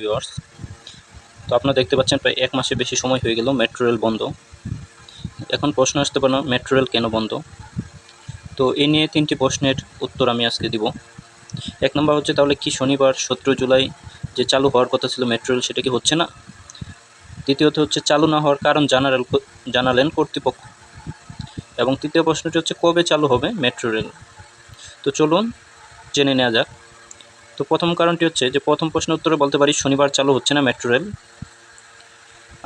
Viewers তো আপনারা দেখতে পাচ্ছেন প্রায় এক মাসের বেশি সময় হয়ে গেল মেট্রো রেল বন্ধ। এখন প্রশ্ন আসতে পারে মেট্রো রেল কেন বন্ধ? তো এ নিয়ে তিনটি প্রশ্নের উত্তর আমি আজকে দিব। এক নম্বর হচ্ছে, তাহলে কি শনিবার সতেরো জুলাই যে চালু হওয়ার কথা ছিল মেট্রো রেল সেটা কি হচ্ছে না? দ্বিতীয়ত হচ্ছে, চালু না হওয়ার কারণ জানালেন জানালেন কর্তৃপক্ষ। এবং তৃতীয় প্রশ্নটি হচ্ছে, কবে চালু হবে মেট্রো রেল তো চলুন জেনে নেওয়া যাক। তো প্রথম কারণটি হচ্ছে যে প্রথম প্রশ্নের উত্তরে বলতে পারি শনিবার চালু হচ্ছে না মেট্রো রেল।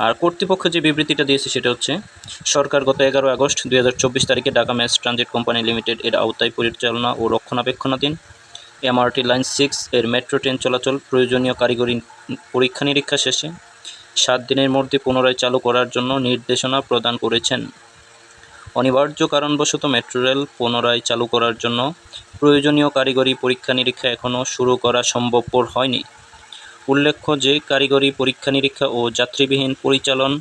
আর কর্তৃপক্ষ যে বিবৃতিটা দিয়েছে সেটা হচ্ছে, সরকার গত এগারো আগস্ট দুই হাজার চব্বিশ তারিখে Dhaka mass transit company limited এর আওতায় পরিচালনা ও রক্ষণাবেক্ষণাধীন এমআরটি লাইন সিক্স এর মেট্রো ট্রেন চলাচল প্রয়োজনীয় কারিগরি পরীক্ষা নিরীক্ষা শেষে সাত দিনের মধ্যে পুনরায় চালু করার জন্য নির্দেশনা প্রদান করেছেন। অনিবার্য কারণবশত মেট্রো রেল পুনরায় চালু করার জন্য প্রয়োজনীয় কারিগরি পরীক্ষা নিরীক্ষা এখনও শুরু করা সম্ভবপর হয়নি। উল্লেখ্য যে, কারিগরি পরীক্ষা নিরীক্ষা ও যাত্রীবিহীন পরিচালন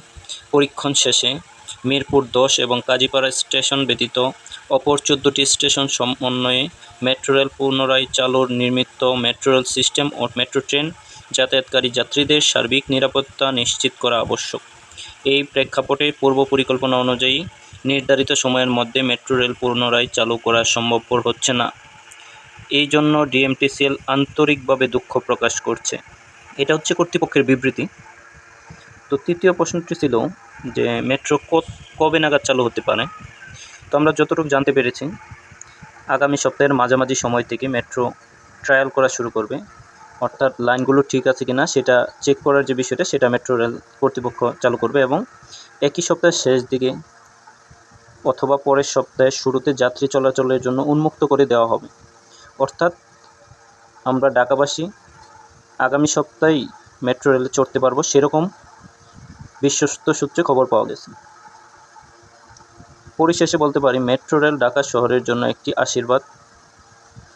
পরীক্ষণ শেষে মিরপুর দশ এবং কাজীপাড়া স্টেশন ব্যতীত অপর চোদ্দটি স্টেশন সমন্বয়ে মেট্রো রেল পুনরায় চালুর নির্মিত মেট্রো রেল সিস্টেম ও মেট্রো ট্রেন যাতায়াতকারী যাত্রীদের সার্বিক নিরাপত্তা নিশ্চিত করা আবশ্যক। এই প্রেক্ষাপটে পূর্ব পরিকল্পনা অনুযায়ী নির্ধারিত সময়ের মধ্যে মেট্রো রেল পুনরায় চালু করা সম্ভবপর হচ্ছে না। এই জন্য ডিএমটিসিএল আন্তরিকভাবে দুঃখ প্রকাশ করছে। এটা হচ্ছে কর্তৃপক্ষের বিবৃতি। তো তৃতীয় প্রশ্নটি ছিল যে, মেট্রো কবে নাগাদ চালু হতে পারে? তো আমরা যতটুকু জানতে পেরেছি, আগামী সপ্তাহের মাঝামাঝি সময় থেকে মেট্রো ট্রায়াল করা শুরু করবে। অর্থাৎ লাইনগুলো ঠিক আছে কি না সেটা চেক করার যে বিষয়টা, সেটা মেট্রো রেল কর্তৃপক্ষ চালু করবে এবং একই সপ্তাহের শেষ দিকে অথবা পরের সপ্তাহের শুরুতে যাত্রী চলাচলের জন্য উন্মুক্ত করে দেওয়া হবে। অর্থাৎ আমরা ঢাকাবাসী আগামী সপ্তাহেই মেট্রো রেলে চড়তে পারব সেরকম বিশ্বস্ত সূত্রে খবর পাওয়া গেছে। পরিশেষে বলতে পারি, মেট্রো রেল ঢাকা শহরের জন্য একটি আশীর্বাদ।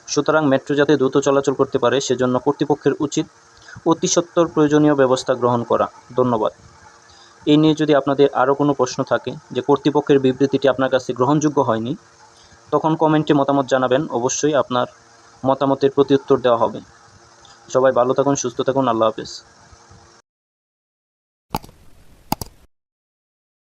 সুতরাং মেট্রো যাতে দ্রুত চলাচল করতে পারে, সেজন্য কর্তৃপক্ষের উচিত অতি সত্বর প্রয়োজনীয় ব্যবস্থা গ্রহণ করা। ধন্যবাদ। এই নিয়ে যদি আপনাদের আরও কোনো প্রশ্ন থাকে যে কর্তৃপক্ষের বিবৃতিটি আপনার কাছে গ্রহণযোগ্য হয়নি, তখন কমেন্টে মতামত জানাবেন। অবশ্যই আপনার মতামতের প্রতি উত্তর দেওয়া হবে। সবাই ভালো থাকুন, সুস্থ থাকুন। আল্লাহ হাফেজ।